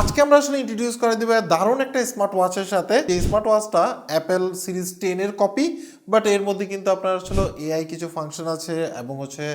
আজকে আমরা আসলে ইন্ট্রোডিউস করে দিবে দারুণ একটা স্মার্ট ওয়াচের সাথে। যে স্মার্ট ওয়াচটা অ্যাপেল সিরিজ টেনের কপি বাট এর মধ্যে কিন্তু আপনার আসলে এআই কিছু ফাংশন আছে এবং হচ্ছে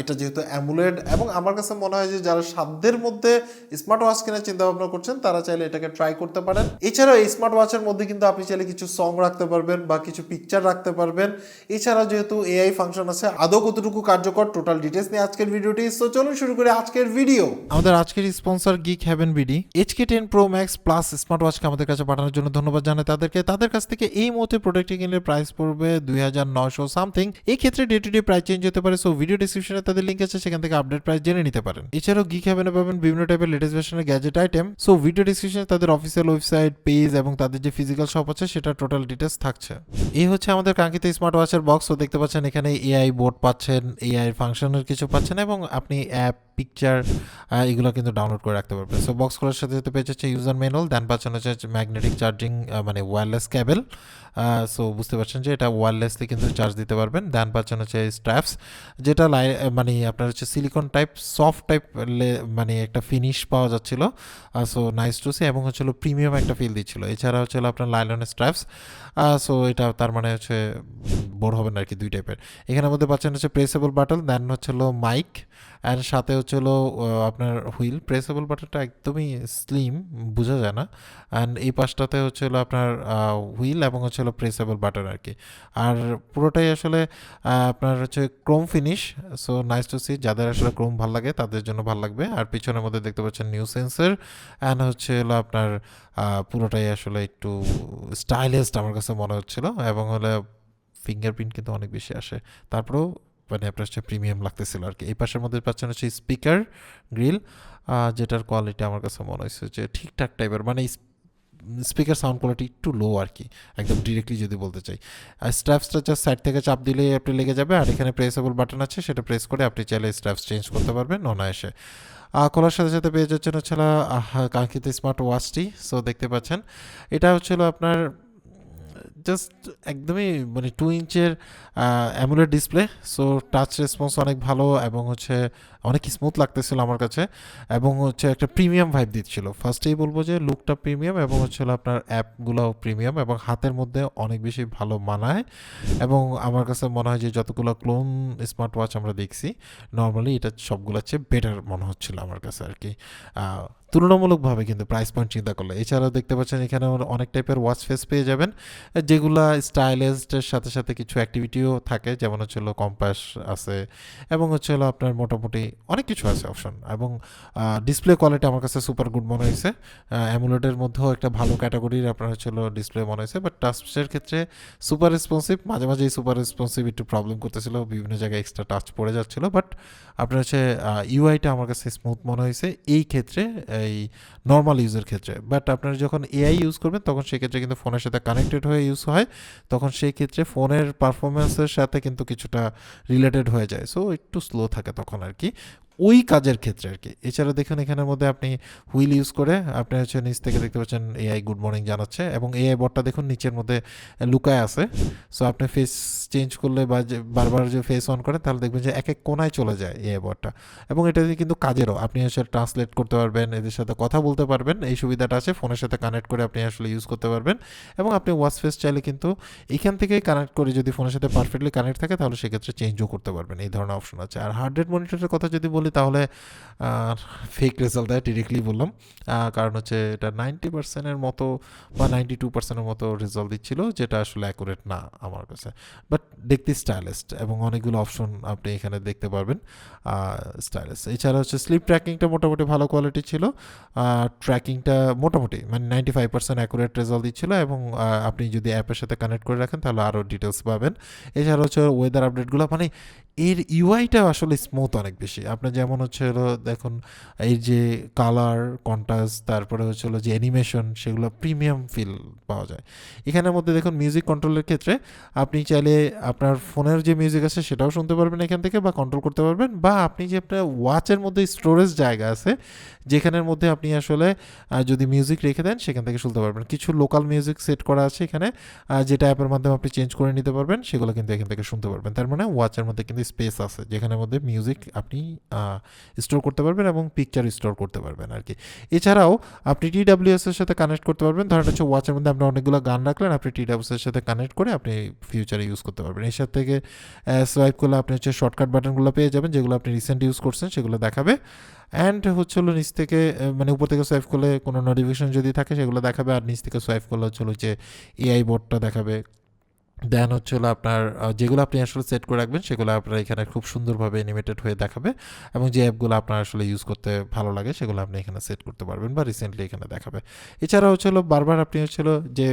এটা যেহেতু অ্যামুলেড এবং আমার কাছে মনে হয় যে যারা সাধ্যের মধ্যে স্মার্ট ওয়াচ কেনার চিন্তা ভাবনা করছেন, তারা চাইলে এটাকে ট্রাই করতে পারেন। এছাড়াও এই স্মার্ট ওয়াচের মধ্যে কিন্তু আপনি চাইলে কিছু সং রাখতে পারবেন বা কিছু পিকচার রাখতে পারবেন। এছাড়া যেহেতু এআই ফাংশন আছে, আদৌ কতটুকু কার্যকর টোটাল ডিটেলস নিয়ে আজকের ভিডিওটি তো চলুন শুরু করে আজকের ভিডিও আমাদের আজকের sponsor geek haven BD HK ten pro max plus smart ওয়াচকে আমাদের কাছে পাঠানোর জন্য ধন্যবাদ জানাই তাদেরকে। তাদের কাছ থেকে এই মুহূর্তে প্রোডাক্টটি কিনলে প্রাইস পড়বে দুই হাজার নয়শো সামথিং এই ক্ষেত্রে day to day price change হতে পারে সো ভিডিও ডিসক্রিপশনে তাদের লিঙ্ক আছে, সেখান থেকে আপডেট প্রাইস জেনে নিতে পারেন। এছাড়াও গিক হ্যাভেনে পাবেন বিভিন্ন টাইপের লেটেস্ট ভার্সনের গ্যাজেট আইটেম সো ভিডিও ডিসক্রিপশনে তাদের অফিসিয়াল ওয়েবসাইট পেজ এবং তাদের যে ফিজিক্যাল শপ আছে সেটা টোটাল ডিটেলস থাকছে। এই হচ্ছে আমাদের কাঙ্ক্ষিত স্মার্ট ওয়াচের বক্স তো দেখতে পাচ্ছেন এখানে এআই বোর্ড পাচ্ছেন এআই ফাংশনের কিছু পাচ্ছেন এবং আপনি অ্যাপ পিকচার এগুলো কিন্তু ডাউনলোড করে রাখতে পারবে। সো বক্স করার সাথে সাথে পেয়ে যাচ্ছে ইউজার ম্যানুয়াল দেন পাচ্ছেন হচ্ছে ম্যাগনেটিক চার্জিং মানে ওয়্যারলেস ক্যাবেল সো বুঝতে পারছেন যে এটা ওয়্যারলেসলি কিন্তু চার্জ দিতে পারবেন। দেন পাচ্ছেন হচ্ছে স্ট্র্যাপস যেটা লাই মানে আপনার হচ্ছে সিলিকন টাইপ সফট টাইপ মানে একটা ফিনিশ পাওয়া যাচ্ছিল। সো নাইস টু সি এবং হচ্ছিল প্রিমিয়াম একটা ফিল দিচ্ছিল। এছাড়া হচ্ছিল আপনার লাইলনের স্ট্র্যাপস সো এটা তার মানে হচ্ছে বোর হবে না আর কি দুই টাইপের এখানের মধ্যে পাচ্ছেন হচ্ছে প্রেসেবল বাটন দেন হচ্ছিল মাইক অ্যান্ড সাথে হচ্ছিল আপনার হুইল, প্রেসেবল বাটনটা একদমই স্লিম বোঝা যায় না। অ্যান্ড এই পাশটাতে হচ্ছিল আপনার হুইল এবং হচ্ছিল প্রেসেবল বাটন আর কি আর পুরোটাই আসলে আপনার হচ্ছে chrome finish so nice to see যাদের আসলে ক্রোম ভালো লাগে, তাদের জন্য ভালো লাগবে। আর পিছনের মধ্যে দেখতে পাচ্ছেন নিউ সেন্সার অ্যান্ড হচ্ছে হলো আপনার পুরোটাই আসলে একটু স্টাইলিস্ট আমার কাছে মনে হচ্ছিল। এবং হলে ফিঙ্গারপ্রিন্ট কিন্তু অনেক বেশি আসে। তারপরেও মানে আপনার হচ্ছে প্রিমিয়াম লাগতেছিল আর কি এই পাশের মধ্যে পাচ্ছেন হচ্ছে স্পিকার গ্রিল যেটার কোয়ালিটি আমার কাছে মনে হয়েছে যে ঠিকঠাক টাইপের মানে স্পিকার সাউন্ড কোয়ালিটি একটু লো আর কি একদম ডিরেক্টলি যদি বলতে চাই। আর স্ট্র্যাপসটা জাস্ট সাইড থেকে চাপ দিলে আপনি লেগে যাবে, আর এখানে প্রেসেবল বাটন আছে, সেটা প্রেস করে আপনি চাইলে স্ট্র্যাপস চেঞ্জ করতে পারবেন অনায়াসে। খোলার সাথে সাথে পেয়ে যাচ্ছেন হচ্ছে কাঙ্ক্ষিত স্মার্ট ওয়াচটি সো দেখতে পাচ্ছেন। এটা হচ্ছিল আপনার জাস্ট একদমই মানে two ইঞ্চের AMOLED display so touch response অনেক ভালো এবং হচ্ছে অনেক স্মুথ লাগতেছিল আমার কাছে এবং হচ্ছে একটা প্রিমিয়াম ভাইব দিচ্ছিল। ফার্স্টেই বলব যে লুকটা প্রিমিয়াম এবং হচ্ছে আপনার অ্যাপগুলোও প্রিমিয়াম এবং হাতের মধ্যে অনেক বেশি ভালো মানায় এবং আমার কাছে মনে হয় যে যতগুলো ক্লোন স্মার্ট ওয়াচ আমরা দেখছি নর্মালি এটা সবগুলোর চেয়ে বেটার মনে হচ্ছিল আমার কাছে আর কি। তুলনামূলকভাবে কিন্তু প্রাইস পয়েন্ট চিন্তা করলে। এছাড়াও দেখতে পাচ্ছেন এখানে অনেক টাইপের ওয়াচ ফেস পেয়ে যাবেন, যেগুলা স্টাইলিস্টের সাথে সাথে কিছু অ্যাক্টিভিটিও থাকে, যেমন হচ্ছে হলো কম্পাস আছে, এবং হচ্ছে হলো আপনার মোটামুটি অনেক কিছু আছে অপশন এবং ডিসপ্লে কোয়ালিটি আমার কাছে সুপার গুড মনে হয়েছে। অ্যামুলেটের মধ্যেও একটা ভালো ক্যাটাগরির আপনার হচ্ছে হলো ডিসপ্লে মনে হয়েছে বাট টাচের ক্ষেত্রে সুপার রেসপন্সিভ মাঝে মাঝে এই সুপার রেসপন্সিভ একটু প্রবলেম করতেছিল, বিভিন্ন জায়গায় এক্সট্রা টাচ পড়ে যাচ্ছিল বাট আপনার হচ্ছে ইউআইটা আমার কাছে স্মুথ মনে হয়েছে। এই ক্ষেত্রে এই নর্মাল ইউজের ক্ষেত্রে। বাট আপনারা যখন এআই ইউজ করবেন, তখন সেক্ষেত্রে কিন্তু ফোনের সাথে কানেক্টেড হয়ে ইউজ হয়। তখন সেই ক্ষেত্রে ফোনের পারফরমেন্সের সাথে কিন্তু কিছুটা রিলেটেড হয়ে যায়। সো একটু স্লো থাকে তখন আর কি। ওই কাজের ক্ষেত্রে আর কি। এছাড়া দেখুন, এখানের মধ্যে আপনি হুইল ইউজ করে আপনি হচ্ছে নিচ থেকে দেখতে পাচ্ছেন এআই গুড মর্নিং জানাচ্ছে এবং এআই বটটা দেখুন নিচের মধ্যে লুকায় আছে। সো আপনি ফেস চেঞ্জ করলে বা যে বারবার যে ফেস অন করে, তাহলে দেখবেন যে এক এক কোনায় চলে যায় এআই বটটা। এবং এটা দিয়ে কিন্তু কাজেরও আপনি হচ্ছে ট্রান্সলেট করতে পারবেন, এদের সাথে কথা বলতে পারবেন, এই সুবিধাটা আছে, ফোনের সাথে কানেক্ট করে আপনি আসলে ইউজ করতে পারবেন। এবং আপনি ওয়াচ ফেস চাইলে কিন্তু এখান থেকেই কানেক্ট করে যদি ফোনের সাথে পারফেক্টলি কানেক্ট থাকে, তাহলে সেক্ষেত্রে চেঞ্জও করতে পারবেন, এই ধরনের অপশন আছে। আর হার্ড রেট মনিটরের কথা যদি বলি তাহলে ফেক রেজাল্ট দেয় ডিরেক্টলি বললাম। কারণ হচ্ছে এটা নাইনটি পার্সেন্টের মতো বা নাইনটি টু পার্সেন্টের মতো রেজাল্ট দিচ্ছিল, যেটা আসলে অ্যাকুরেট না আমার কাছে। বাট দেখতে স্টাইলিস্ট এবং অনেকগুলো অপশন আপনি এখানে দেখতে পারবেন স্টাইলিস্ট এছাড়া হচ্ছে স্লিপ ট্র্যাকিংটা মোটামুটি ভালো কোয়ালিটি ছিল। ট্র্যাকিংটা মোটামুটি মানে ninety five percent accurate result দিচ্ছিল এবং আপনি যদি অ্যাপের সাথে কানেক্ট করে রাখেন তাহলে আরও ডিটেলস পাবেন। এছাড়া হচ্ছে ওয়েদার আপডেটগুলো মানে এর ইউআইটা আসলে স্মুথ অনেক বেশি। আপনার যেমন হচ্ছে হলো, দেখুন, এই যে কালার কন্টাস তারপরে হচ্ছে হলো যে অ্যানিমেশন সেগুলো প্রিমিয়াম ফিল পাওয়া যায়। এখানের মধ্যে দেখুন মিউজিক কন্ট্রোলের ক্ষেত্রে আপনি চাইলে আপনার ফোনের যে মিউজিক আছে, সেটাও শুনতে পারবেন এখান থেকে বা কন্ট্রোল করতে পারবেন। বা আপনি যে আপনার ওয়াচের মধ্যে স্টোরেজ জায়গা আছে যেখানের মধ্যে আপনি আসলে যদি মিউজিক রেখে দেন, সেখান থেকে শুনতে পারবেন। কিছু লোকাল মিউজিক সেট করা আছে এখানে যেটা অ্যাপের মাধ্যমে আপনি চেঞ্জ করে নিতে পারবেন, সেগুলো কিন্তু এখান থেকে শুনতে পারবেন। তার মানে ওয়াচের মধ্যে কিন্তু স্পেস আছে, যেখানের মধ্যে মিউজিক আপনি স্টোর করতে পারবেন এবং পিকচার স্টোর করতে পারবেন আর কি এছাড়াও আপনি টিডাব্লিউএস এর সাথে কানেক্ট করতে পারবেন। ধরেন হচ্ছে ওয়াচের মধ্যে আপনি অনেকগুলো গান রাখলেন, আপনি টিডাব্লিউএস এর সাথে কানেক্ট করে আপনি ফিউচারে ইউজ করতে পারবেন। এর সাথে থেকে সোয়াইপ করলে আপনি হচ্ছে শর্টকাট বাটনগুলো পেয়ে যাবেন, যেগুলো আপনি রিসেন্ট ইউজ করছেন, সেগুলো দেখাবে। অ্যান্ড হচ্ছে হলো নিচ থেকে মানে উপর থেকে সোয়াইপ করলে কোনো নোটিফিকেশন যদি থাকে সেগুলো দেখাবে, আর নিচ থেকে সোয়াইপ করলে হচ্ছে হলো যে এআই বোর্ডটা দেখাবে। দেন হচ্ছে হলো আপনার যেগুলো আপনি আসলে সেট করে রাখবেন, সেগুলো আপনার এখানে খুব সুন্দরভাবে অ্যানিমেটেড হয়ে দেখাবে এবং যে অ্যাপগুলো আপনার আসলে ইউজ করতে ভালো লাগে, সেগুলো আপনি এখানে সেট করতে পারবেন বা রিসেন্টলি এখানে দেখাবে। এছাড়া হচ্ছে হলো বারবার আপনি হচ্ছে হলো যে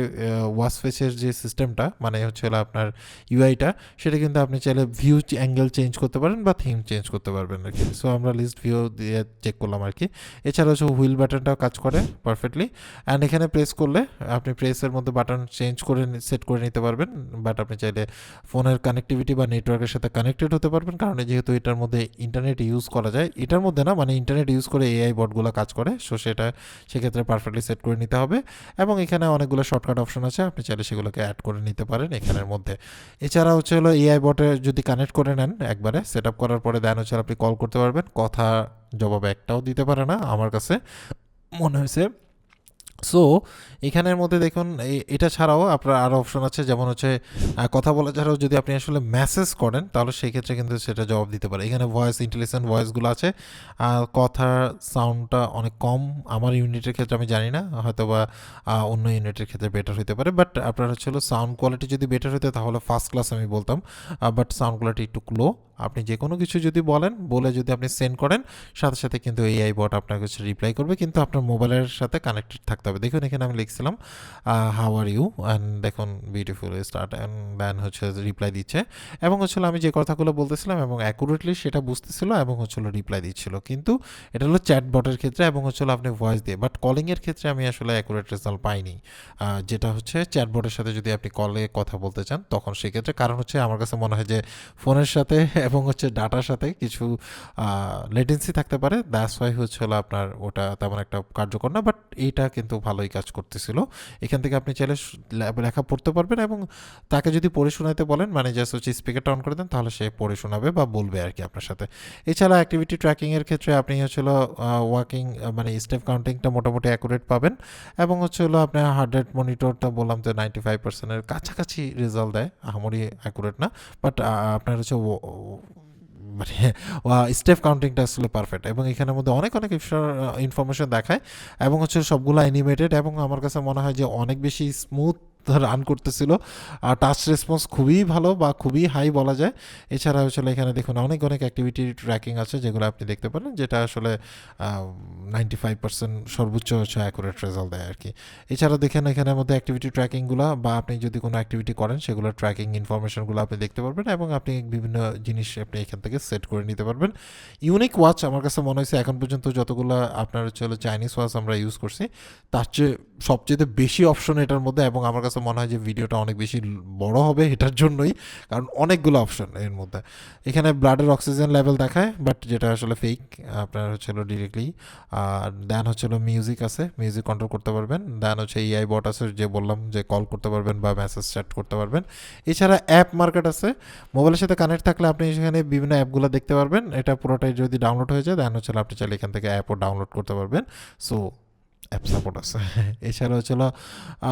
ওয়াশ ফেসের যে সিস্টেমটা মানে হচ্ছে হলো আপনার ইউআইটা সেটা কিন্তু আপনি চাইলে ভিউ অ্যাঙ্গেল চেঞ্জ করতে পারেন বা থিম চেঞ্জ করতে পারবেন আর কি। সো আমরা লিস্ট ভিউ দিয়ে চেক করলাম আর কি। এছাড়া হচ্ছে হুইল বাটনটাও কাজ করে পারফেক্টলি অ্যান্ড এখানে প্রেস করলে আপনি প্রেসের মধ্যে বাটন চেঞ্জ করে সেট করে নিতে পারবেন। বাট আপনি চাইলে ফোনের কানেক্টিভিটি বা নেটওয়ার্কের সাথে কানেক্টেড হতে পারবেন। কারণ যেহেতু এটার মধ্যে ইন্টারনেট ইউজ করা যায়, এটার মধ্যে না মানে ইন্টারনেট ইউজ করে এআই বটগুলো কাজ করে সো সেটা সেক্ষেত্রে পারফেক্টলি সেট করে নিতে হবে। এবং এখানে অনেকগুলো শর্টকাট অপশন আছে, আপনি চাইলে সেগুলোকে অ্যাড করে নিতে পারেন এখানের মধ্যে। এছাড়া হচ্ছে হলো এআই বটে যদি কানেক্ট করে নেন একবারে সেট আপ করার পরে দেন হচ্ছে আপনি কল করতে পারবেন। কথা জবাব একটাও দিতে পারে না, আমার কাছে মনে হয়েছে সো এখানের মধ্যে দেখুন এটা ছাড়াও আপনার আরও অপশন আছে, যেমন হচ্ছে কথা বলা ছাড়াও যদি আপনি আসলে মেসেজ করেন, তাহলে সেই ক্ষেত্রে কিন্তু সেটা জবাব দিতে পারে। এখানে ভয়েস ইন্টেলিজেন্ট ভয়েসগুলো আছে। আর কথার সাউন্ডটা অনেক কম। আমার ইউনিটের ক্ষেত্রে আমি জানি না হয়তো বা অন্য ইউনিটের ক্ষেত্রে বেটার হতে পারে। বাট আপনার হচ্ছে হলো সাউন্ড কোয়ালিটি যদি বেটার হতো তাহলে ফার্স্ট ক্লাস আমি বলতাম। বাট সাউন্ড কোয়ালিটি একটু লো আপনি যে কোনো কিছু যদি বলেন, বলে যদি আপনি সেন্ড করেন, সাথে সাথে কিন্তু এআই বট আপনার কাছে রিপ্লাই করবে, কিন্তু আপনার মোবাইলের সাথে কানেক্টেড থাকতে হবে। দেখুন, এখানে আমি লিখছিলাম হাউ আর ইউ অ্যান্ড দেখুন বিউটিফুল স্টার্ট অ্যান্ড দেন হচ্ছে রিপ্লাই দিচ্ছে। এবং হচ্ছিল আমি যে কথাগুলো বলতেছিলাম, এবং অ্যাকুরেটলি সেটা বুঝতেছিল, এবং হচ্ছিল রিপ্লাই দিচ্ছিল। কিন্তু এটা হলো চ্যাট বটের ক্ষেত্রে, এবং হচ্ছিল আপনি ভয়েস দিয়ে বাট কলিংয়ের ক্ষেত্রে আমি আসলে অ্যাকুরেট রেজাল্ট পাইনি। যেটা হচ্ছে চ্যাট বটের সাথে যদি আপনি কলে কথা বলতে চান, তখন সেক্ষেত্রে কারণ হচ্ছে আমার কাছে মনে হয় যে ফোনের সাথে এবং হচ্ছে ডাটার সাথে কিছু লেটেন্সি থাকতে পারে। দ্যাস ওয়াই হচ্ছে হলো আপনার ওটা তেমন একটা কার্যকর না বাট এইটা কিন্তু ভালোই কাজ করতেছিল। এখান থেকে আপনি চাইলে লেখা পড়তে পারবেন এবং তাকে যদি পড়ে শোনাতে বলেন মানে জাস্ট হচ্ছে স্পিকারটা অন করে দেন, তাহলে সে পড়ে শোনাবে বা বলবে আর কি আপনার সাথে। এছাড়া অ্যাক্টিভিটি ট্র্যাকিংয়ের ক্ষেত্রে আপনি হচ্ছে হলো ওয়াকিং মানে স্টেপ কাউন্টিংটা মোটামুটি অ্যাকুরেট পাবেন এবং হচ্ছে হলো আপনার হার্ট রেট মনিটরটা বললাম তো নাইনটি ফাইভ পার্সেন্টের কাছাকাছি রেজাল্ট দেয়। আহামরি অ্যাকুরেট না বাট আপনার হচ্ছে মানে স্টেপ কাউন্টিংটা আসলে পারফেক্ট এবং এখানের মধ্যে অনেক অনেক ইনফরমেশন দেখায় এবং হচ্ছে সবগুলো অ্যানিমেটেড এবং আমার কাছে মনে হয় যে অনেক বেশি স্মুথ রান করতেছিল। আর টাচ রেসপন্স খুবই ভালো বা খুবই হাই বলা যায়। এছাড়া আসলে এখানে দেখুন অনেক অনেক অ্যাক্টিভিটি ট্র্যাকিং আছে যেগুলো আপনি দেখতে পারেন, যেটা আসলে নাইনটি ফাইভ পার্সেন্ট সর্বোচ্চ হচ্ছে অ্যাকুরেট রেজাল্ট দেয় আর কি এছাড়া দেখেন এখানের মধ্যে অ্যাক্টিভিটি ট্র্যাকিংগুলো বা আপনি যদি কোনো অ্যাক্টিভিটি করেন, সেগুলো ট্র্যাকিং ইনফরমেশনগুলো আপনি দেখতে পারবেন এবং আপনি বিভিন্ন জিনিস আপনি এখান থেকে সেট করে নিতে পারবেন। ইউনিক ওয়াচ আমার কাছে মনে হয়েছে এখন পর্যন্ত যতগুলো আপনার হচ্ছে চাইনিজ ওয়াচ আমরা ইউজ করছি, তার চেয়ে সবচেয়ে বেশি অপশন এটার মধ্যে এবং আমার কাছে মনে হয় যে ভিডিওটা অনেক বেশি বড় হবে এটার জন্যই, কারণ অনেকগুলো অপশন এর মধ্যে। এখানে ব্লাডের অক্সিজেন লেভেল দেখায় বাট যেটা আসলে ফেক আপনার হচ্ছে ডিরেক্টলি আর দেন হচ্ছে মিউজিক আছে মিউজিক কন্ট্রোল করতে পারবেন। দেন হচ্ছে এআই বট আছে, যে বললাম যে কল করতে পারবেন বা মেসেজ চ্যাট করতে পারবেন। এছাড়া অ্যাপ মার্কেট আছে মোবাইলের সাথে কানেক্ট থাকলে আপনি সেখানে বিভিন্ন অ্যাপগুলো দেখতে পারবেন। এটা পুরোটাই যদি ডাউনলোড হয়ে যায় দেন হচ্ছে আপনি চাইলে এখান থেকে অ্যাপও ডাউনলোড করতে পারবেন। সো অ্যাপ সাপোর্ট আছে। এছাড়া হচ্ছিল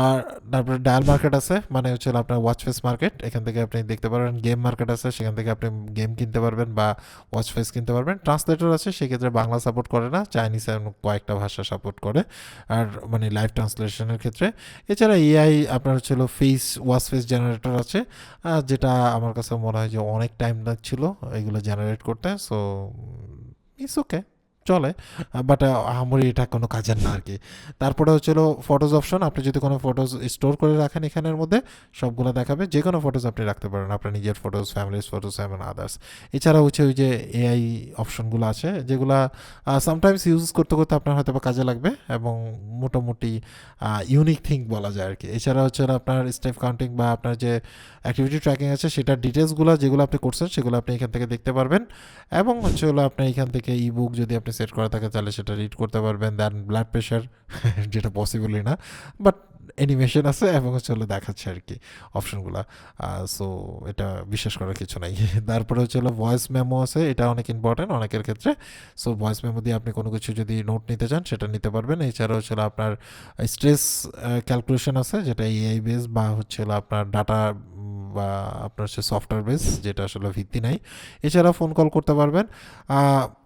আর তারপরে ডায়াল মার্কেট আছে মানে হচ্ছে হলো আপনার ওয়াচ ফেস মার্কেট এখান থেকে আপনি দেখতে পারবেন গেম মার্কেট আছে, সেখান থেকে আপনি গেম কিনতে পারবেন বা ওয়াচ ফেস কিনতে পারবেন। ট্রান্সলেটর আছে, সেক্ষেত্রে বাংলা সাপোর্ট করে না চাইনিজ কয়েকটা ভাষা সাপোর্ট করে, আর মানে লাইভ ট্রান্সলেশনের ক্ষেত্রে। এছাড়া এআই আপনার হচ্ছে হলো ফেস ওয়াচ ফেস জেনারেটর আছে যেটা আমার কাছে মনে হয় যে অনেক টাইম লাগছিল এগুলো জেনারেট করতে সো ইটস ওকে চলে বাট আহামরি এটা কোনো কাজের না আর কি তারপরে হচ্ছিল ফটোজ অপশন আপনি যদি কোনো ফটোজ স্টোর করে রাখেন এখানের মধ্যে, সবগুলো দেখাবে যে কোনো ফটোজ আপনি রাখতে পারেন, আপনার নিজের ফটোজ ফ্যামিলির ফটোজ এবং আদার্স এছাড়া হচ্ছে ওই যে এআই অপশনগুলো আছে, যেগুলা সামটাইমস ইউজ করতে করতে আপনার হয়তো বা কাজে লাগবে, এবং মোটামুটি ইউনিক থিং বলা যায় আর কি এছাড়া হচ্ছে আপনার স্টেপ কাউন্টিং বা আপনার যে অ্যাক্টিভিটি ট্র্যাকিং আছে, সেটার ডিটেলসগুলো যেগুলো আপনি করছেন, সেগুলো আপনি এখান থেকে দেখতে পারবেন। এবং হচ্ছে হলো আপনি এখান থেকে ই বুক যদি আপনি সেট করা থাকে, তাহলে সেটা রিড করতে পারবেন দেন ব্লাড প্রেশার যেটা পসিবলই না বাট অ্যানিমেশন আছে এবং হচ্ছে হলো দেখাচ্ছে আর কি অপশনগুলো সো এটা বিশ্বাস করার কিছু নাই। তারপরে হচ্ছে হলো ভয়েস মেমো আছে, এটা অনেক ইম্পর্টেন্ট অনেকের ক্ষেত্রে। সো ভয়েস মেমো দিয়ে আপনি কোনো কিছু যদি নোট নিতে চান, সেটা নিতে পারবেন। এছাড়া হচ্ছে আপনার স্ট্রেস ক্যালকুলেশন আছে, যেটা এআই বেস বা হচ্ছে আপনার ডাটা বা আপনার হচ্ছে সফটওয়্যার বেস যেটা আসলে ভিত্তি নাই। এছাড়া ফোন কল করতে পারবেন।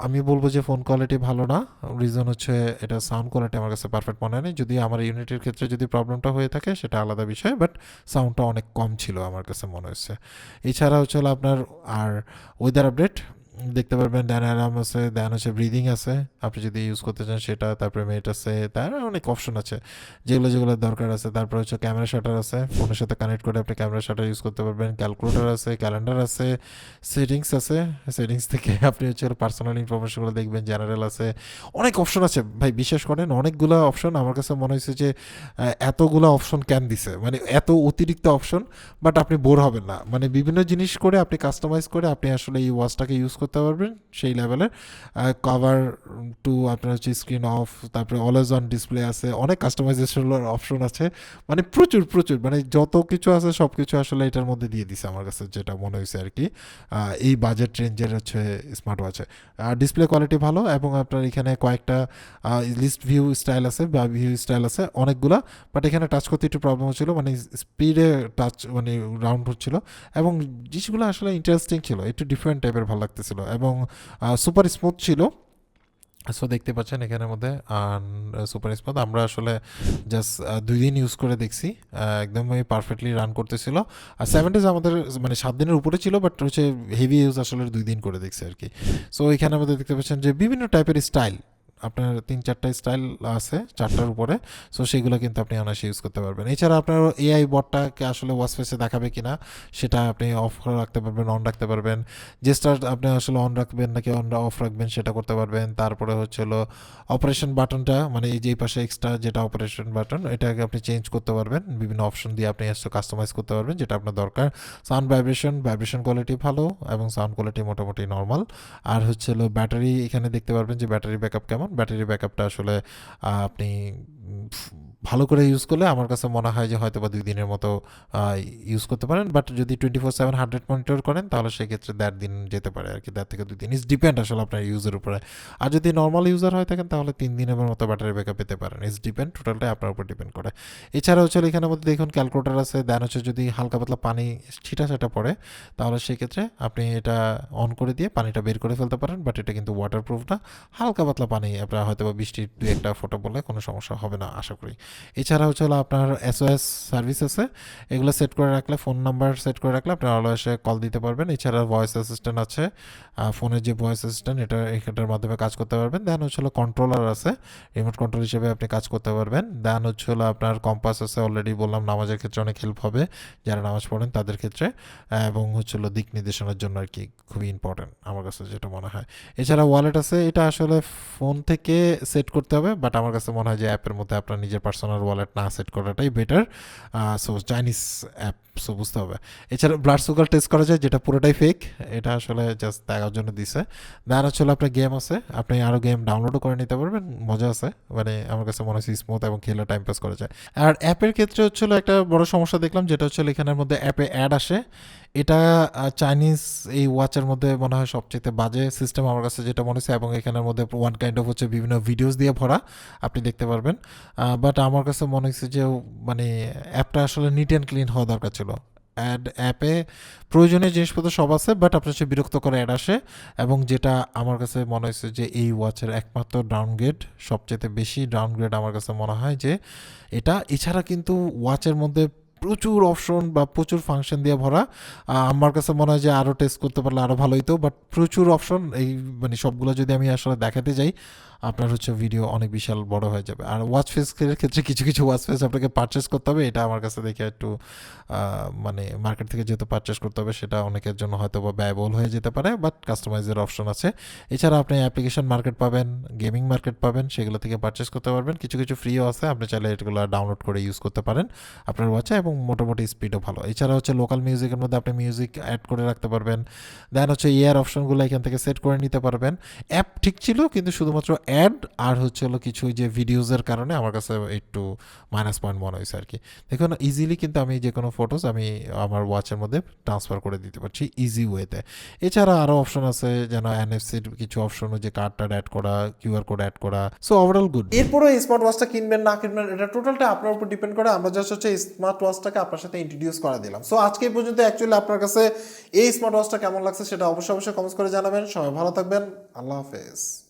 আমি বলব যে ফোন কোয়ালিটি ভালো না রিজন হচ্ছে এটা সাউন্ড কোয়ালিটি আমার কাছে পারফেক্ট মনে নেই যদি আমার ইউনিটের ক্ষেত্রে যদি প্রবলেমটা হয়ে থাকে, সেটা আলাদা বিষয় বাট সাউন্ডটা অনেক কম ছিল আমার কাছে মনে হচ্ছে। এছাড়া হচ্ছে আপনার আর ওয়েদার আপডেট দেখতে পারবেন ড্যান অ্যালার্ম আছে দেন হচ্ছে ব্রিদিং আছে। আপনি যদি ইউজ করতে চান সেটা, তারপরে মেট আছে, তার অনেক অপশন আছে। যেগুলো যেগুলো দরকার আছে, তারপর হচ্ছে ক্যামেরা শাটার আছে। ফোনের সাথে কানেক্ট করে আপনি ক্যামেরা শাটার ইউজ করতে পারবেন। ক্যালকুলেটর আছে ক্যালেন্ডার আছে সেটিংস আছে। সেটিংস থেকে আপনি হচ্ছে পার্সোনাল ইনফরমেশনগুলো দেখবেন জেনারেল আছে। অনেক অপশন আছে। ভাই, বিশ্বাস করেন, অনেকগুলো অপশন আমার কাছে মনে হয়েছে যে এতগুলো অপশন কেন দিছে। মানে এত অতিরিক্ত অপশন বাট আপনি বোর হবেন না। মানে বিভিন্ন জিনিস করে আপনি কাস্টমাইজ করে আপনি আসলে এই ওয়াচটাকে ইউজ করতে পারবেন সেই লেভেলের কভার টু আপনার হচ্ছে স্ক্রিন অফ তারপরে অলওয়েজ অন ডিসপ্লে আছে, অনেক কাস্টমাইজেশনের অপশন আছে। মানে প্রচুর প্রচুর মানে যত কিছু আছে সব কিছু আসলে এটার মধ্যে দিয়ে দিছে আমার কাছে, যেটা মনে হয়েছে আর কি। এই বাজেট রেঞ্জের হচ্ছে স্মার্ট ওয়াচে আর ডিসপ্লে কোয়ালিটি ভালো এবং আপনার এখানে কয়েকটা লিস্ট ভিউ স্টাইল আছে, বা ভিউ স্টাইল আছে, অনেকগুলা। বাট এখানে টাচ করতে একটু প্রবলেম হচ্ছিল মানে স্পিডে টাচ মানে রাউন্ড হচ্ছিল। এবং জিনিসগুলো আসলে ইন্টারেস্টিং ছিল, একটু ডিফারেন্ট টাইপের ভালো লাগতেছিল। এবং সুপার স্মুথ ছিল। সো দেখতে পাচ্ছেন এখানের মধ্যে সুপার স্মুথ আমরা আসলে জাস্ট দুই দিন ইউজ করে দেখছি। একদমই পারফেক্টলি রান করতেছিল। আর সেভেন ডেজ আমাদের মানে সাত দিনের উপরে ছিল বাট হচ্ছে হেভি ইউজ আসলে দুই দিন করে দেখছি আর কি। সো এখানে আমাদের দেখতে পাচ্ছেন যে বিভিন্ন টাইপের স্টাইল আপনার তিন চারটা স্টাইল আছে, চারটার উপরে। সো সেগুলো কিন্তু আপনি অনায়াসে ইউজ করতে পারবেন। এছাড়া আপনার এআই বটটাকে আসলে ওয়াশ ফেসে দেখাবে কিনা, সেটা আপনি অফ রাখতে পারবেন অন রাখতে পারবেন। জেস্টার আপনি আসলে অন রাখবেন নাকি অন অফ রাখবেন, সেটা করতে পারবেন। তারপরে হচ্ছে হলো অপারেশন বাটনটা মানে এই যে পাশে এক্সট্রা যেটা অপারেশন বাটন এটাকে আপনি চেঞ্জ করতে পারবেন। বিভিন্ন অপশন দিয়ে আপনি এসে কাস্টমাইজ করতে পারবেন, যেটা আপনার দরকার। সাউন্ড ভাইব্রেশন ভাইব্রেশন কোয়ালিটি ভালো এবং সাউন্ড কোয়ালিটি মোটামুটি নর্মাল আর হচ্ছে হলো ব্যাটারি এখানে দেখতে পারবেন যে ব্যাটারি ব্যাকআপ কেমন? ব্যাটারি ব্যাকআপটা আসলে আপনি ভালো করে ইউজ করলে আমার কাছে মনে হয় যে হয়তো বা দুই দিনের মতো ইউজ করতে পারেন। বাট যদি twenty four seven hundred monitor করেন, তাহলে সেক্ষেত্রে দেড় দিন যেতে পারে আর কি দেড় থেকে দুই দিন। ইস ডিপেন্ড আসলে আপনার ইউজের উপরে। আর যদি নর্মাল ইউজার হয়ে থাকেন, তাহলে তিন দিনের মতো ব্যাটারি ব্যাকআপ পেতে পারেন। ইস ডিপেন্ড টোটালটাই আপনার উপর ডিপেন্ড করে। এছাড়া হচ্ছে এখানের মধ্যে দেখুন ক্যালকুলেটার আছে। দেন হচ্ছে যদি হালকা পাতলা পানি ছিটা ছাটা পড়ে, তাহলে সেক্ষেত্রে আপনি এটা অন করে দিয়ে পানিটা বের করে ফেলতে পারেন। বাট এটা কিন্তু ওয়াটারপ্রুফ না। হালকা পাতলা পানি, আপনার হয়তো বা বৃষ্টির দু একটা ফোটা বললে কোনো সমস্যা হবে না, আশা করি। এছাড়া হচ্ছে হলো আপনার এসওএস সার্ভিস আছে, এগুলো সেট করে রাখলে ফোন নাম্বার সেট করে রাখলে আপনি অলওয়েসে কল দিতে পারবেন। এছাড়া ভয়েস অ্যাসিস্ট্যান্ট আছে ফোনের যে ভয়েস অ্যাসিস্ট্যান্ট এটা, এটার মাধ্যমে কাজ করতে পারবেন। দেন হচ্ছে কন্ট্রোলার আছে রিমোট কন্ট্রোল হিসেবে আপনি কাজ করতে পারবেন। দেন হচ্ছে হলো আপনার কম্পাস আছে অলরেডি বললাম, নামাজের ক্ষেত্রে অনেক হেল্প হবে। যারা নামাজ পড়েন তাদের ক্ষেত্রে, এবং হচ্ছে হলো দিক নির্দেশনার জন্য আর কি খুবই ইম্পর্টেন্ট আমার কাছে যেটা মনে হয়। এছাড়া ওয়ালেট আছে, এটা আসলে ফোন থেকে সেট করতে হবে বাট আমার কাছে মনে হয় যে অ্যাপের মধ্যে আপনার নিজের পার্সোনাল ওয়ালেট না সেট করাটাই better so Chinese app so বুঝতে হবে। এছাড়া ব্লাড সুগার টেস্ট করা যায়, যেটা পুরোটাই ফেক এটা আসলে জাস্ট দেখার জন্য দিছে। দেন হলো আপনার গেম আছে, আপনি আরও গেম ডাউনলোডও করে নিতে পারবেন, মজা আছে মানে আমার কাছে মনে হচ্ছে স্মুথ এবং খেলে টাইম পাস করা যায়। আর অ্যাপের ক্ষেত্রে হচ্ছে হলো একটা বড় সমস্যা দেখলাম, যেটা হচ্ছে এখানের মধ্যে অ্যাপে অ্যাড আসে। এটা চাইনিজ এই ওয়াচের মধ্যে মনে হয় সবচেয়ে বাজে সিস্টেম আমার কাছে যেটা মনে হচ্ছে এবং এখানের মধ্যে ওয়ান কাইন্ড অফ হচ্ছে বিভিন্ন ভিডিওস দিয়ে ভরা, আপনি দেখতে পারবেন। বাট আমার কাছে মনে হচ্ছে যে মানে অ্যাপটা আসলে নিট অ্যান্ড ক্লিন হওয়া দরকার ছিল। অ্যাড অ্যাপে প্রয়োজনীয় জিনিসপত্র সব আছে বাট আপনার হচ্ছে বিরক্ত করে অ্যাড আসে এবং যেটা আমার কাছে মনে হয়েছে যে, এই ওয়াচের একমাত্র ডাউনগ্রেড সবচেয়ে বেশি ডাউনগ্রেড আমার কাছে মনে হয় যে, এটা এছাড়া কিন্তু ওয়াচের মধ্যে প্রচুর অপশন বা প্রচুর ফাংশন দিয়ে ভরা। আমার কাছে মনে হয় যে আরও টেস্ট করতে পারলে আরও ভালো হতো বাট প্রচুর অপশন এই মানে সবগুলো যদি আমি আসলে দেখাতে যাই আপনার হচ্ছে ভিডিও অনেক বিশাল বড় হয়ে যাবে। আর ওয়াচ ফেসের ক্ষেত্রে কিছু কিছু ওয়াচ ফেস আপনাকে পারচেস করতে হবে। এটা আমার কাছে দেখে একটু মানে মার্কেট থেকে যেহেতু পারচেস করতে হবে, সেটা অনেকের জন্য হয়তো বা ব্যয়বহুল হয়ে যেতে পারে বাট কাস্টমাইজের অপশন আছে। এছাড়া আপনি অ্যাপ্লিকেশন মার্কেট পাবেন গেমিং মার্কেট পাবেন, সেগুলো থেকে পারচেস করতে পারবেন। কিছু কিছু ফ্রিও আছে, আপনি চাইলে এগুলো ডাউনলোড করে ইউজ করতে পারেন আপনার ওয়াচে এবং মোটামুটি স্পিডও ভালো। এছাড়া হচ্ছে লোকাল মিউজিকের মধ্যে আপনি মিউজিক অ্যাড করে রাখতে পারবেন। দেন হচ্ছে ইয়ার অপশনগুলো এখান থেকে সেট করে নিতে পারবেন। অ্যাপ ঠিক ছিল, কিন্তু শুধুমাত্র অ্যাড আর হচ্ছে হলো কিছু যে ভিডিওসের কারণে আমার কাছে একটু মাইনাস পয়েন্ট মনে হয়েছে আর কি দেখুন ইজিলি কিন্তু আমি যে কোনো ফটোস আমি আমার ওয়াচের মধ্যে ট্রান্সফার করে দিতে পারছি ইজি ওয়েতে এছাড়া আরও অপশন আছে, যেন এনএফসির কিছু অপশন যে কার্ড টার্ড অ্যাড করা কিউআর কোড অ্যাড করা সো ওভারঅল গুড এরপরে স্মার্ট ওয়াচটা কিনবেন, না কিনবেন, এটা টোটালটা আপনার উপর ডিপেন্ড করে। আমরা জাস্ট হচ্ছে স্মার্ট ওয়াচটাকে আপনার সাথে ইন্ট্রোডিউস করে দিলাম। সো আজকে পর্যন্ত অ্যাকচুয়ালি আপনার কাছে এই স্মার্ট ওয়াচটা কেমন লাগছে সেটা অবশ্যই অবশ্যই কমেন্টস করে জানাবেন। সবাই ভালো থাকবেন। আল্লাহ হাফেজ।